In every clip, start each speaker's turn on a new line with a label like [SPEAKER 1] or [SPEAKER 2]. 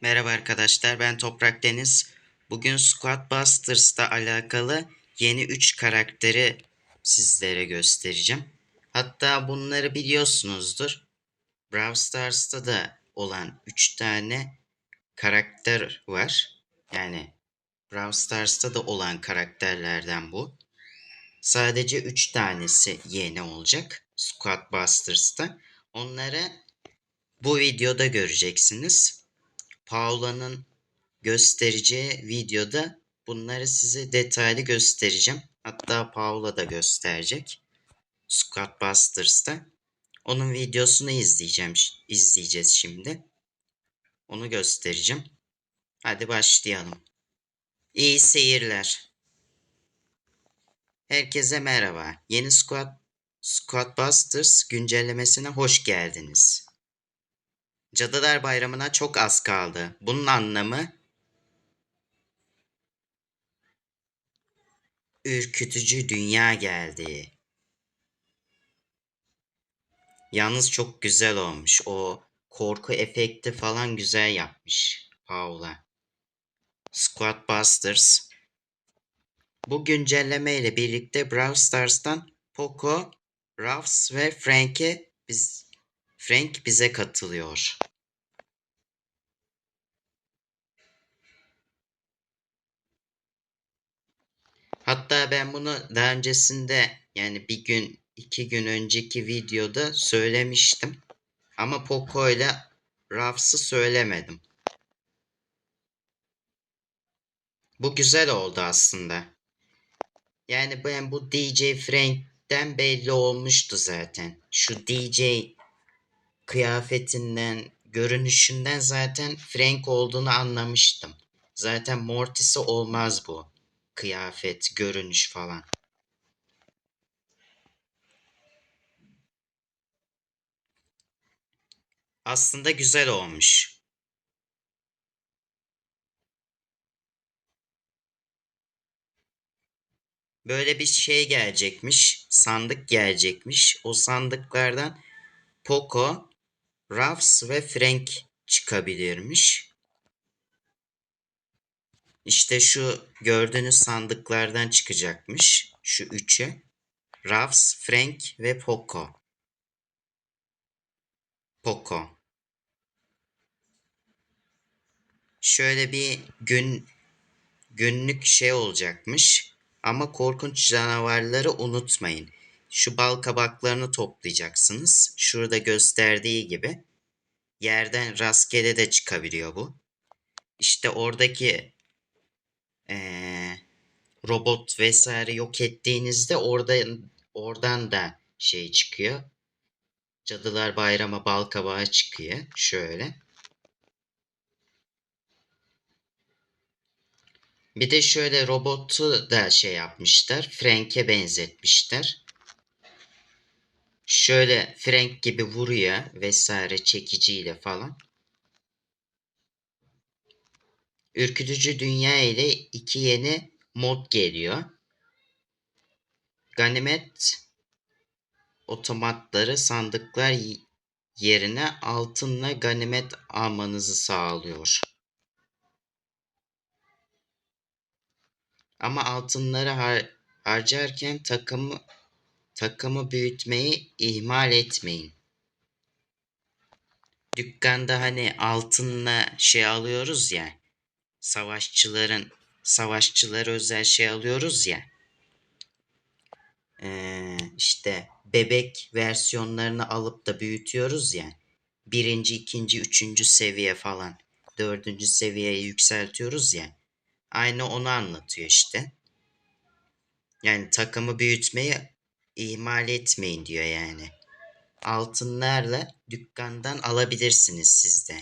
[SPEAKER 1] Merhaba arkadaşlar ben Toprak Deniz. Bugün Squad Busters'ta alakalı yeni 3 karakteri sizlere göstereceğim. Hatta bunları biliyorsunuzdur. Brawl Stars'ta da olan 3 tane karakter var. Yani Brawl Stars'ta da olan karakterlerden bu. Sadece 3 tanesi yeni olacak Squad Busters'ta. Onları bu videoda göreceksiniz. Paula'nın göstereceği videoda bunları size detaylı göstereceğim. Hatta Paula da gösterecek. Squad Busters'ta. Onun videosunu izleyeceğim, izleyeceğiz şimdi. Onu göstereceğim. Hadi başlayalım. İyi seyirler. Herkese merhaba. Yeni Squad Squad Busters güncellemesine hoş geldiniz. Cadılar Bayramı'na çok az kaldı. Bunun anlamı ürkütücü dünya geldi. Yalnız çok güzel olmuş. O korku efekti falan güzel yapmış Paula. Squad Busters. Bu güncelleme ile birlikte Brawl Stars'tan Poco, Ruffs ve Frank'e biz Frank bize katılıyor. Hatta ben bunu daha öncesinde yani bir gün iki gün önceki videoda söylemiştim. Ama Poco ile Ruffs'ı söylemedim. Bu güzel oldu aslında. Yani ben bu DJ Frank'ten belli olmuştu zaten. Şu DJ kıyafetinden, görünüşünden zaten Frank olduğunu anlamıştım. Zaten Mortis'e olmaz bu. Kıyafet, görünüş falan. Aslında güzel olmuş. Böyle bir şey gelecekmiş. Sandık gelecekmiş. O sandıklardan Poco, Ruffs ve Frank çıkabilirmiş. İşte şu gördüğünüz sandıklardan çıkacakmış. Şu üçü. Ruffs, Frank ve Poco. Poco. Şöyle bir gün günlük şey olacakmış. Ama korkunç canavarları unutmayın. Şu bal kabaklarını toplayacaksınız. Şurada gösterdiği gibi. Yerden rastgele de çıkabiliyor bu. İşte oradaki robot vesaire yok ettiğinizde orada oradan da şey çıkıyor. Cadılar Bayramı bal kabağı çıkıyor. Şöyle. Bir de şöyle robotu da şey yapmışlar. Frank'e benzetmişler. Şöyle Frank gibi vuruyor vesaire çekiciyle falan. Ürkütücü Dünya ile iki yeni mod geliyor. Ganimet otomatları sandıklar yerine altınla ganimet almanızı sağlıyor. Ama altınları har harcarken takımı takımı büyütmeyi ihmal etmeyin. Dükkanda hani altınla şey alıyoruz ya. Savaşçıların savaşçılara özel şey alıyoruz ya. Ee, işte bebek versiyonlarını alıp da büyütüyoruz ya. Birinci, ikinci, üçüncü seviye falan. Dördüncü seviyeye yükseltiyoruz ya. Aynı onu anlatıyor işte. Yani takımı büyütmeyi ihmal etmeyin diyor yani. Altınlarla dükkandan alabilirsiniz siz de.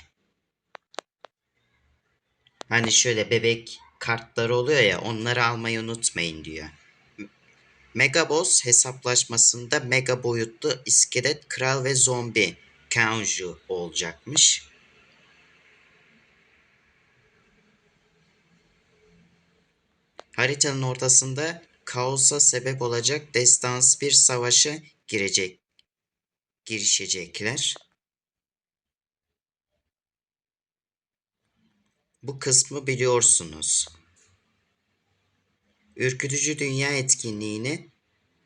[SPEAKER 1] Hani şöyle bebek kartları oluyor ya onları almayı unutmayın diyor. Megaboss hesaplaşmasında mega boyutlu iskelet kral ve zombi Kanju olacakmış. Haritanın ortasında kaosa sebep olacak destansı bir savaşa girecek girişecekler. Bu kısmı biliyorsunuz. Ürkütücü Dünya etkinliğini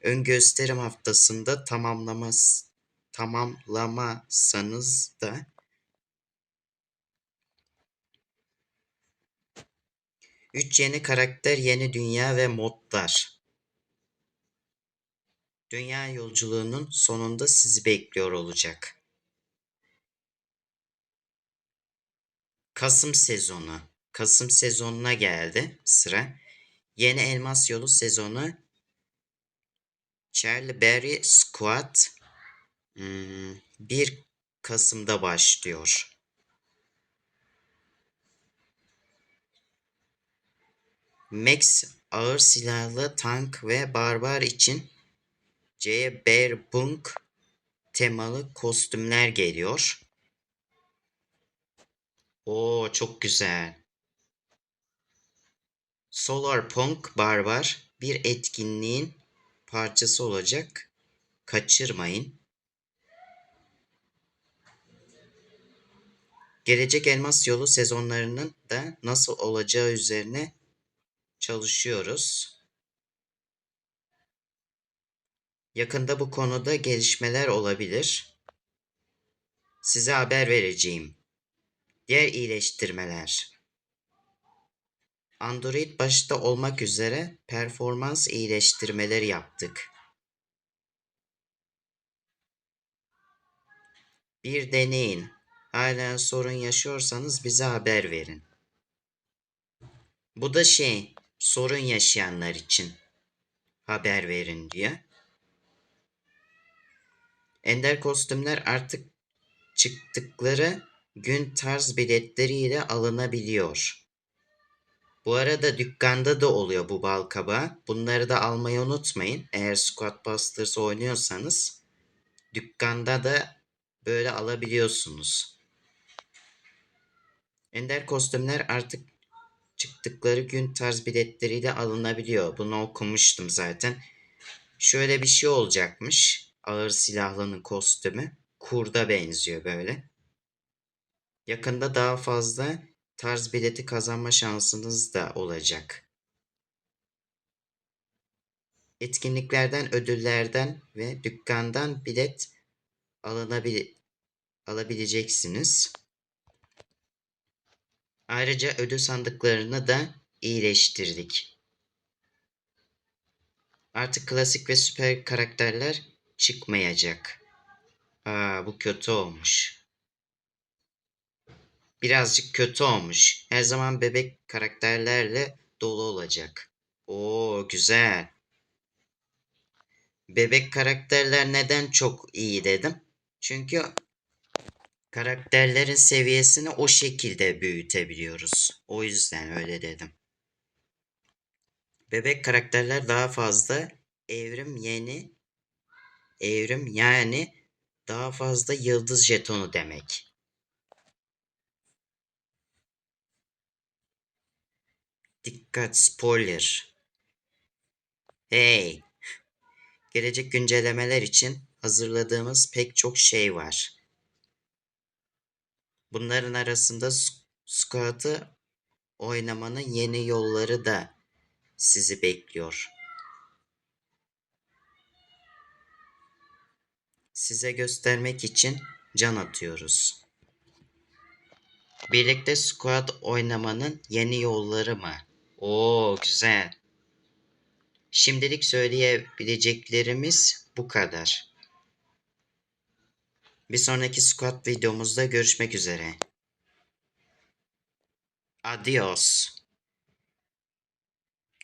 [SPEAKER 1] ön gösterim haftasında tamamlamas tamamlamasanız da Üç yeni karakter, yeni dünya ve modlar. Dünya yolculuğunun sonunda sizi bekliyor olacak. Kasım sezonu. Kasım sezonuna geldi sıra. Yeni Elmas Yolu sezonu. Charlie Berry Squad hmm, 1 Kasım'da başlıyor. Max ağır silahlı tank ve barbar için C. Bear Bunk temalı kostümler geliyor. Oo çok güzel. Solar Punk Barbar bir etkinliğin parçası olacak. Kaçırmayın. Gelecek Elmas Yolu sezonlarının da nasıl olacağı üzerine çalışıyoruz. Yakında bu konuda gelişmeler olabilir. Size haber vereceğim. Diğer iyileştirmeler. Android başta olmak üzere performans iyileştirmeleri yaptık. Bir deneyin. Hala sorun yaşıyorsanız bize haber verin. Bu da şey, sorun yaşayanlar için haber verin diyor. Ender kostümler artık çıktıkları gün tarz biletleriyle alınabiliyor. Bu arada dükkanda da oluyor bu bal kabağı. Bunları da almayı unutmayın. Eğer Squad Busters oynuyorsanız dükkanda da böyle alabiliyorsunuz. Ender kostümler artık çıktıkları gün tarz biletleriyle alınabiliyor. Bunu okumuştum zaten. Şöyle bir şey olacakmış. Ağır silahlının kostümü. Kurda benziyor böyle. Yakında daha fazla tarz bileti kazanma şansınız da olacak. Etkinliklerden, ödüllerden ve dükkandan bilet alınabil alabileceksiniz. Ayrıca ödül sandıklarını da iyileştirdik. Artık klasik ve süper karakterler çıkmayacak. Aa bu kötü olmuş. Birazcık kötü olmuş. Her zaman bebek karakterlerle dolu olacak. Oo güzel. Bebek karakterler neden çok iyi dedim? Çünkü karakterlerin seviyesini o şekilde büyütebiliyoruz. O yüzden öyle dedim. Bebek karakterler daha fazla evrim yeni evrim yani daha fazla yıldız jetonu demek. Dikkat spoiler. Hey. Gelecek güncellemeler için hazırladığımız pek çok şey var. Bunların arasında squat'ı oynamanın yeni yolları da sizi bekliyor. Size göstermek için can atıyoruz. Birlikte squad oynamanın yeni yolları mı? Oo güzel. Şimdilik söyleyebileceklerimiz bu kadar. Bir sonraki squad videomuzda görüşmek üzere. Adios.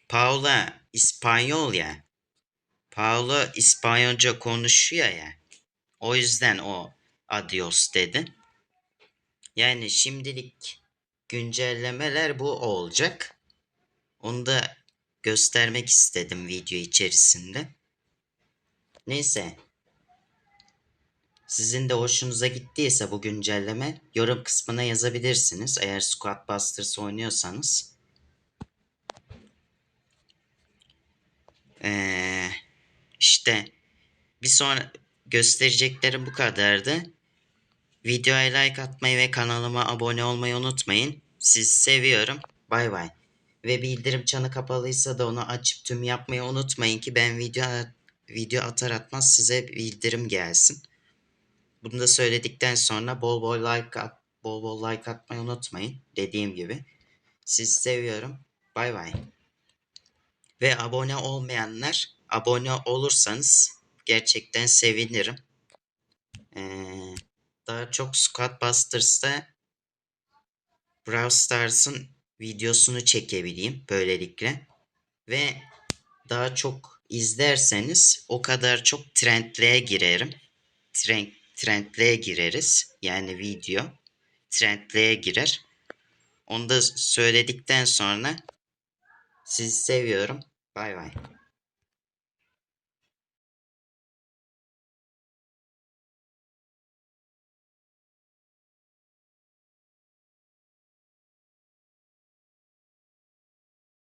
[SPEAKER 1] Paula İspanyol ya. Paula İspanyolca konuşuyor ya. O yüzden o adios dedi. Yani şimdilik güncellemeler bu olacak. Onu da göstermek istedim video içerisinde. Neyse. Sizin de hoşunuza gittiyse bu güncelleme yorum kısmına yazabilirsiniz. Eğer Squad Busters oynuyorsanız. Ee, işte bir sonra göstereceklerim bu kadardı. Videoya like atmayı ve kanalıma abone olmayı unutmayın. Sizi seviyorum. Bay bay. Ve bildirim çanı kapalıysa da onu açıp tüm yapmayı unutmayın ki ben video video atar atmaz size bildirim gelsin. Bunu da söyledikten sonra bol bol like at, bol bol like atmayı unutmayın. Dediğim gibi. Sizi seviyorum. Bay bay. Ve abone olmayanlar abone olursanız gerçekten sevinirim. Ee, daha çok Squad Busters'ta Brawl Stars'ın videosunu çekebileyim böylelikle. Ve daha çok izlerseniz o kadar çok trendliğe girerim. Trend, trendliğe gireriz. Yani video trendliğe girer. Onu da söyledikten sonra sizi seviyorum. Bay bay.